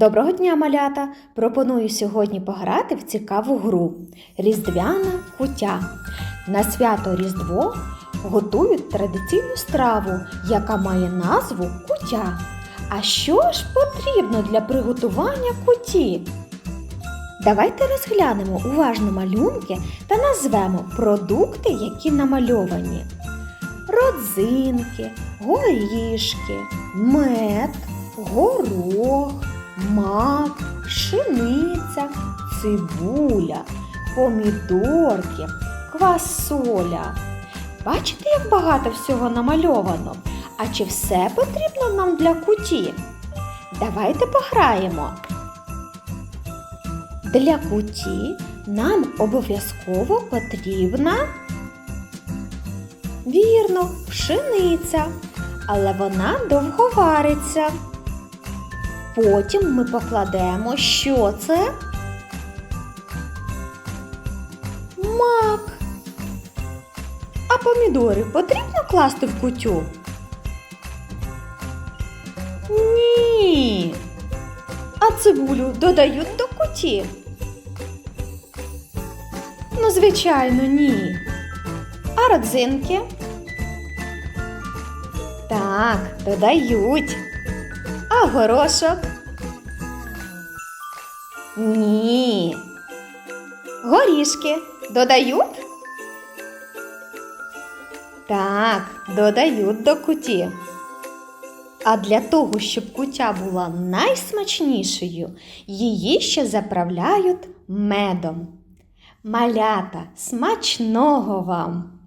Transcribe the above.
Доброго дня, малята! Пропоную сьогодні пограти в цікаву гру Різдвяна кутя. На свято Різдво готують традиційну страву, яка має назву кутя. А що ж потрібно для приготування куті? Давайте розглянемо уважно малюнки та назвемо продукти, які намальовані. Родзинки, горішки, мед, горох, мак, пшениця, цибуля, помідорки, квасоля. Бачите, як багато всього намальовано? А чи все потрібно нам для куті? Давайте пограємо. Для куті нам обов'язково потрібна вірно, пшениця, але вона довго вариться. Потім ми покладемо, що це? Мак. А помідори потрібно класти в кутю? Ні. А цибулю додають до куті? Ну, звичайно, ні. А родзинки? Так, додають. А горошок? Ні. Горішки додають? Так, додають до куті. А для того, щоб кутя була найсмачнішою, її ще заправляють медом. Малята, смачного вам!